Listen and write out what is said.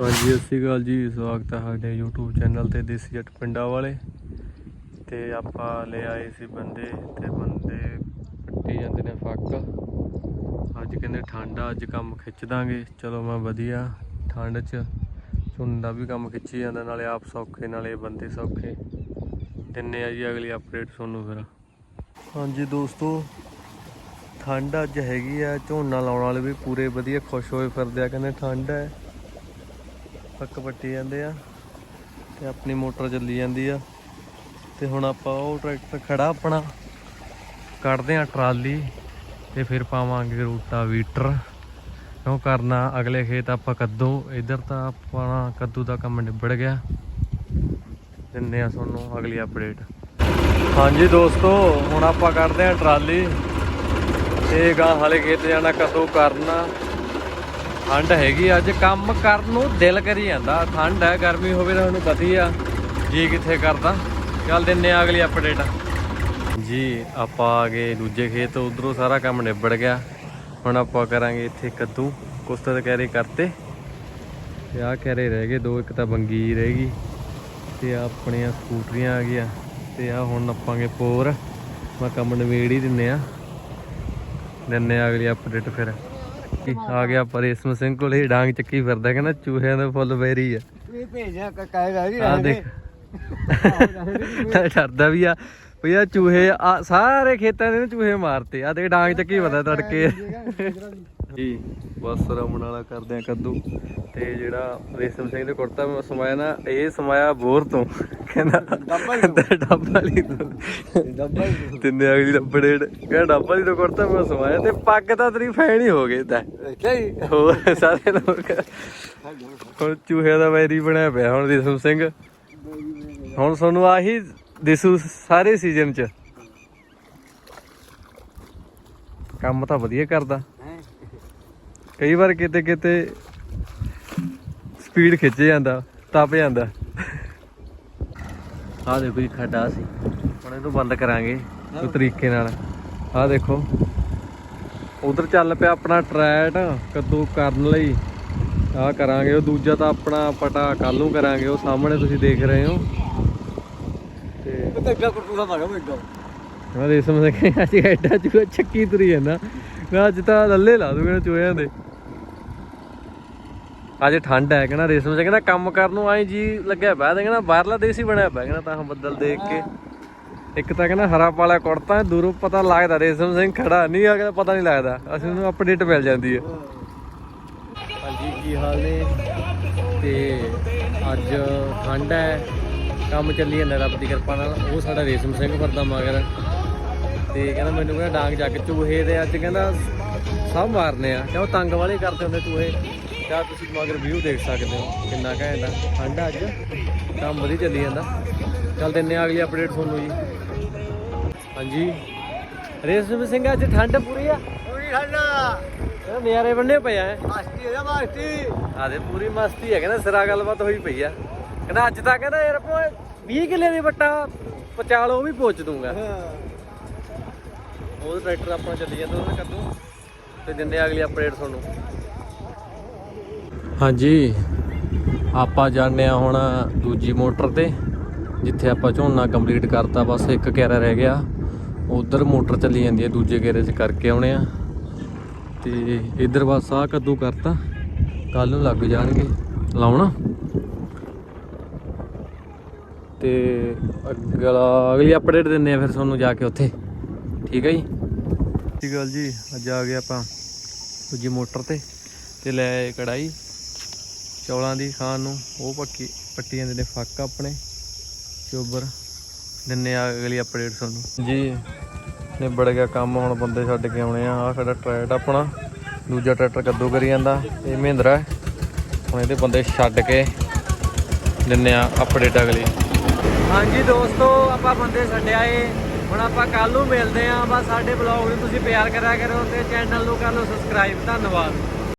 ਹਾਂਜੀ, ਸਤਿ ਸ਼੍ਰੀ ਅਕਾਲ ਜੀ। ਸਵਾਗਤ ਹੈ ਸਾਡੇ YouTube ਚੈਨਲ ਤੇ ਦੇਸੀ ਜੱਟ ਪਿੰਡਾਂ ਵਾਲੇ। ਤੇ ਆਪਾਂ ਲੈ ਆਏ ਸੀ ਬੰਦੇ, ਤੇ ਬੰਦੇ ਪੱਟੀ ਜਾਂਦੇ ਨੇ ਫੱਕ। ਅੱਜ ਕਹਿੰਦੇ ਠੰਡ ਆ, ਅੱਜ ਕੰਮ ਖਿੱਚ ਦਾਂਗੇ। ਚਲੋ ਮੈਂ ਵਧੀਆ, ਠੰਡ 'ਚ ਝੁੰਡ ਦਾ ਵੀ ਕੰਮ ਖਿੱਚੀ ਜਾਂਦਾ, ਨਾਲੇ ਆਪ ਸੌਖੇ, ਨਾਲੇ ਬੰਦੇ ਸੌਖੇ। ਦਿੰਨੇ ਆ ਜੀ ਅਗਲੀ ਅਪਡੇਟ ਤੁਹਾਨੂੰ ਫਿਰ। ਹਾਂਜੀ ਦੋਸਤੋ, ਠੰਡ ਅੱਜ ਹੈਗੀ ਆ, ਝੋਨਾ ਲਾਉਣ ਵਾਲੇ ਵੀ ਪੂਰੇ ਵਧੀਆ, ਖੁਸ਼ ਹੋਏ ਫਿਰਦੇ ਆ, ਕਹਿੰਦੇ ਠੰਡ ਹੈ। ਪੱਕ ਪੱਟੀ ਜਾਂਦੇ ਆ ਤੇ ਆਪਣੀ ਮੋਟਰ ਚੱਲੀ ਜਾਂਦੀ ਆ ਤੇ ਹੁਣ ਆਪਾਂ ਉਹ ਟਰੈਕਟਰ ਖੜਾ ਆਪਣਾ। ਕੱਢਦੇ ਆ ਟਰਾਲੀ ਤੇ ਫਿਰ ਪਾਵਾਂਗੇ ਰੂਟਾ ਵੀਟਰ। ਕਿਉਂ ਕਰਨਾ ਅਗਲੇ ਖੇਤ ਆਪਾਂ ਕੱਦੂ। ਇਧਰ ਤਾਂ ਆਪਣਾ ਕੱਦੂ ਦਾ ਕੰਮ ਨਿਬੜ ਗਿਆ। ਦਿੰਨੇ ਆ ਤੁਹਾਨੂੰ ਅਗਲੀ ਅਪਡੇਟ ਹਾਂਜੀ ਦੋਸਤੋ, ਹੁਣ ਆਪਾਂ ਕੱਢਦੇ ਆ ਟਰਾਲੀ। ਤੇ ਗਾਂ ਹਲੇ ਖੇਤ ਜਾਣਾ ਕਦੋਂ ਕਰਨਾ। ਠੰਡ ਹੈਗੀ, ਅੱਜ ਕੰਮ ਕਰਨ ਨੂੰ ਦਿਲ ਕਰੀ ਜਾਂਦਾ। ਠੰਡ ਹੈ, ਗਰਮੀ ਹੋਵੇ ਤਾਂ ਤੁਹਾਨੂੰ ਪਤਾ ਹੀ ਆ, ਜੀ ਕਿੱਥੇ ਕਰਦਾ। ਚੱਲ ਦਿੰਨੇ ਆ ਅਗਲੀ ਅਪਡੇਟ ਜੀ, ਆਪਾਂ ਆ ਗਏ ਦੂਜੇ ਖੇਤ, ਉਧਰੋਂ ਸਾਰਾ ਕੰਮ ਨਿਬੜ ਗਿਆ। ਹੁਣ ਆਪਾਂ ਕਰਾਂਗੇ ਇੱਥੇ ਕੱਦੂ ਕੁਛ ਤਾਂ ਕੈਰੇ ਕਰਤੇ। ਤੇ ਆਹ ਕੈਰੇ ਰਹਿ ਗਏ, ਦੋ, ਇੱਕ ਤਾਂ ਬੰਗੀ ਰਹਿ ਗਈ, ਤੇ ਆਹ ਆਪਣੀਆਂ ਸਕੂਟਰੀਆਂ ਆ ਗਈਆਂ। ਤੇ ਆ ਹੁਣ ਨੱਪਾਂਗੇ ਪੋਰ। ਮੈਂ ਕੰਮ ਨਵੇੜ ਹੀ ਦਿੰਨੇ ਆ। ਦਿੰਨੇ ਆ ਅਗਲੀ ਅਪਡੇਟ ਫਿਰ। ਆ ਗਿਆ ਪਰੇਸ਼ਮ ਸਿੰਘ ਕੋਲੇ ਡਾਂਗ ਚੱਕੀ ਫਿਰਦਾ ਕਹਿੰਦਾ ਚੂਹਿਆਂ ਦਾ ਫੁੱਲ ਬੈਰੀ ਆ ਇਹ ਭੇਜਿਆ ਜੀ ਆ ਦੇਖ ਡਰਦਾ ਵੀ ਆ ਵੀ ਆ ਚੂਹੇ ਆ ਸਾਰੇ ਖੇਤਾਂ ਦੇ ਨਾ ਚੂਹੇ ਮਾਰਤੇ ਆ ਦੇਖ ਡਾਂਗ ਚੱਕੀ ਫਿਰਦਾ ਤੜਕੇ ਜੀ ਬਸ ਰਮਣ ਵਾਲਾ ਕਰਦੇ ਆ ਕੱਦੂ। ਤੇ ਜਿਹੜਾ ਰੇਸ਼ਮ ਸਿੰਘ ਦੇ ਕੁੜਤਾ ਮੈਂ ਸਮਾਇਆ ਨਾ ਇਹ ਸਮਾਇਆ ਬੋਰ ਤੋਂ। ਕਹਿੰਦਾ ਡੱਬਾ ਵਾਲੀ ਤੋਂ। ਡੱਬਾ ਤਿੰਨੇ ਅਗਲੀ ਰੱਬੜੇ ਕਹਿੰਦਾ ਡੱਬਾ ਦੀ ਤੋਂ ਕੁੜਤਾ ਮੈਂ ਸਮਾਇਆ ਤੇ ਪੱਗ ਤਾਂ ਤੇਰੀ ਫੈਨ ਹੀ ਹੋ ਗਈ ਤਾਂ। ਜੀ ਹੋਰ ਸਾਰੇ ਲੋਕ। ਹੁਣ ਚੂਹੇ ਦਾ ਵੈਰੀ ਬਣਿਆ ਪਿਆ ਹੁਣ ਰੇਸ਼ਮ ਸਿੰਘ। ਹੁਣ ਤੁਹਾਨੂੰ ਆਹੀ ਦਿਸੂ ਸਾਰੇ ਸੀਜ਼ਨ ਚ। ਕੰਮ ਤਾਂ ਵਧੀਆ ਕਰਦਾ। ਕਈ ਵਾਰ ਕਿਤੇ ਕਿਤੇ ਸਪੀਡ ਖਿੱਚ ਜਾਂਦਾ ਤਪ ਜਾਂਦਾ। ਆਹ ਦੇਖੋ ਜੀ ਖੱਡਾ ਸੀ। ਹੁਣ ਇਹਨੂੰ ਬੰਦ ਕਰਾਂਗੇ ਕੋਈ ਤਰੀਕੇ ਨਾਲ। ਆਹ ਦੇਖੋ। ਉਧਰ ਚੱਲ ਪਿਆ ਆਪਣਾ ਟਰੈਟ ਕੱਦੂ ਕਰਨ ਲਈ। ਆਹ ਕਰਾਂਗੇ ਉਹ ਦੂਜਾ ਤਾਂ ਆਪਣਾ ਪਟਾ ਕੱਲ ਨੂੰ ਕਰਾਂਗੇ ਉਹ ਸਾਹਮਣੇ ਤੁਸੀਂ ਦੇਖ ਰਹੇ ਹੋ। ਤੇ ਉਹ ਤਾਂ ਅੱਗਾ ਕੁੱਟੂਗਾ ਮਗਾ ਮੈਂ ਅੱਗਾ ਮੈਂ ਰੇਸ਼ਮ ਸਿੰਘ ਅੱਜ ਐਡਾ ਚੂਹਾ ਚੱਕੀ ਤੁਰੀ ਜਾਂਦਾ। ਮੈਂ ਅੱਜ ਤਾਂ ਲੱਲੇ ਲਾ ਦੂੰਗਾ ਚੂਹਿਆਂ ਦੇ। ਅੱਜ ਠੰਡ ਹੈ, ਕਹਿੰਦਾ ਰੇਸ਼ਮ ਸਿੰਘ ਕਹਿੰਦਾ ਕੰਮ ਕਰਨ ਨੂੰ ਆਈ ਜੀ ਲੱਗਿਆ ਬਹਿ ਦੇ, ਕਹਿੰਦਾ ਬਾਹਰਲਾ ਦੇਸੀ ਬਣਿਆ ਪਿਆ, ਕਹਿੰਦਾ ਤਾਂ ਬੱਦਲ ਦੇਖ ਕੇ। ਇੱਕ ਤਾਂ ਕਹਿੰਦਾ ਹਰਾ ਪਾਲਾ ਕੁੜਤਾ, ਦੂਰੋਂ ਪਤਾ ਲੱਗਦਾ ਰੇਸ਼ਮ ਸਿੰਘ ਖੜਾ ਨਹੀਂ ਆ, ਕਹਿੰਦਾ ਪਤਾ ਨਹੀਂ ਲੱਗਦਾ, ਅਸੀਂ ਉਹਨੂੰ ਅਪਡੇਟ ਮਿਲ ਜਾਂਦੀ ਹੈ। ਹਾਂਜੀ, ਕੀ ਹਾਲ ਨੇ? ਤੇ ਅੱਜ ਠੰਡ ਹੈ, ਕੰਮ ਚੱਲੀ ਜਾਂਦਾ ਰੱਬ ਦੀ ਕਿਰਪਾ ਨਾਲ, ਉਹ ਸਾਡਾ ਰੇਸ਼ਮ ਸਿੰਘ ਵਰਦਾ ਮਗਰ। ਤੇ ਕਹਿੰਦਾ ਮੈਨੂੰ ਕਹਿੰਦਾ ਡਾਂਗ ਜੱਗ ਚੂਹੇ ਦੇ ਅੱਜ ਕਹਿੰਦਾ ਸਭ ਮਾਰਨੇ ਆ। ਕਿਉਂ ਤੰਗ ਵਾਲੇ ਕਰਦੇ ਹੁੰਦੇ ਚੂਹੇ? ਤਾਂ ਤੁਸੀਂ ਮਗਰ ਵਿਊ ਦੇਖ ਸਕਦੇ ਹੋ? ਕਿੰਨਾ ਘੈਂਟ ਆ ਠੰਡ ਆ ਅੱਜ। ਕੰਮ ਵਧੀਆ ਚੱਲੀ ਜਾਂਦਾ। ਚੱਲ ਦਿੰਨੇ ਆ ਅਗਲੀ ਅਪਡੇਟ ਤੁਹਾਨੂੰ ਜੀ। ਹਾਂਜੀ। ਰੇਸ਼ਮ ਸਿੰਘ ਅੱਜ ਠੰਡ ਪੂਰੀ ਆ? ਪੂਰੀ ਠੰਡਾ ਕਹਿੰਦਾ ਨਿਆਰੇ ਬੰਨੇ ਪਏ ਆ। ਮਾਸਟੀ ਇਹਦਾ ਮਾਸਟੀ ਆਦੇ ਪੂਰੀ ਮਸਤੀ ਹੈ ਕਹਿੰਦਾ ਸਿਰਾ ਗੱਲਬਾਤ ਹੋਈ ਪਈ ਆ। ਕਹਿੰਦਾ ਅੱਜ ਤਾਂ ਕਹਿੰਦਾ ਯਾਰ ਪੋ 20 ਕਿੱਲੇ ਦੀ ਵੱਟਾ ਪਚਾਲ ਉਹ ਵੀ ਪੁੱਛ ਦੂੰਗਾ ਉਹ ਟਰੈਕਟਰ ਆਪਣਾ ਚੱਲੀ ਜਾਂਦਾ ਉਹਨੇ ਕੱਦੂ ਤੇ ਦਿੰਦੇ ਅਗਲੀ ਅਪਡੇਟ ਤੁਹਾਨੂੰ। ਹਾਂਜੀ, ਆਪਾਂ ਜਾਣਦੇ ਆ ਹੁਣ ਦੂਜੀ ਮੋਟਰ ਤੇ, ਜਿੱਥੇ ਆਪਾਂ ਝੋਨਾ ਕੰਪਲੀਟ ਕਰਤਾ, ਬਸ ਇੱਕ ਕੇਰਾ ਰਹਿ ਗਿਆ। ਉਧਰ ਮੋਟਰ ਚੱਲੀ ਜਾਂਦੀ ਹੈ, ਦੂਜੇ ਕੇਰੇ 'ਚ ਕਰਕੇ ਆਉਣੇ ਆ। ਤੇ ਇਧਰ ਬਸ ਆਹ ਕੱਦੂ ਕਰਤਾ ਕੱਲ ਨੂੰ ਲੱਗ ਜਾਣਗੇ। ਲਾਉਣਾ। ਤੇ ਅਗਲਾ ਅਗਲੀ ਅਪਡੇਟ ਦਿੰਨੇ ਆ ਫਿਰ ਤੁਹਾਨੂੰ ਜਾ ਕੇ ਉੱਥੇ। ਠੀਕ ਹੈ ਜੀ? ਠੀਕ ਗੱਲ ਜੀ। ਅੱਜ ਆ ਗਏ ਆਪਾਂ ਦੂਜੀ ਮੋਟਰ ਤੇ ਤੇ ਲੈ ਆਏ ਕੜਾਈ ਚੌਲਾਂ ਦੀ ਖਾਣ ਨੂੰ। ਉਹ ਪੱਕੀ ਪੱਟੀ ਜਾਂਦੇ ਨੇ ਫੱਕ ਆਪਣੇ। ਚੋਬਰ ਦਿੰਨੇ ਆ ਅਗਲੀ ਅਪਡੇਟ ਤੁਹਾਨੂੰ। ਜੀ ਨਿਬੜ ਗਿਆ ਕੰਮ। ਹੁਣ ਬੰਦੇ ਛੱਡ ਕੇ ਆਉਣੇ ਆ। ਆ ਸਾਡਾ ਟਰੈਕਟ ਆਪਣਾ। ਦੂਜਾ ਟਰੈਕਟਰ ਕੱਦੂ ਕਰੀ ਜਾਂਦਾ। ਇਹ ਮਹਿੰਦਰਾ। ਹੁਣ ਇਹਦੇ ਬੰਦੇ ਛੱਡ ਕੇ ਦਿੰਨੇ ਆ ਅਪਡੇਟ ਅਗਲੀ। ਹਾਂਜੀ ਦੋਸਤੋ ਆਪਾਂ ਬੰਦੇ ਛੱਡਿਆ ਏ। ਹੁਣ ਆਪਾਂ ਕੱਲ ਨੂੰ ਮਿਲਦੇ ਆਂ ਬਸ ਸਾਡੇ ਬਲੌਗ ਨੂੰ ਤੁਸੀਂ ਪਿਆਰ ਕਰਿਆ ਕਰੋ ਤੇ ਚੈਨਲ ਨੂੰ ਕਰ ਲਓ ਸਬਸਕ੍ਰਾਈਬ ਧੰਨਵਾਦ।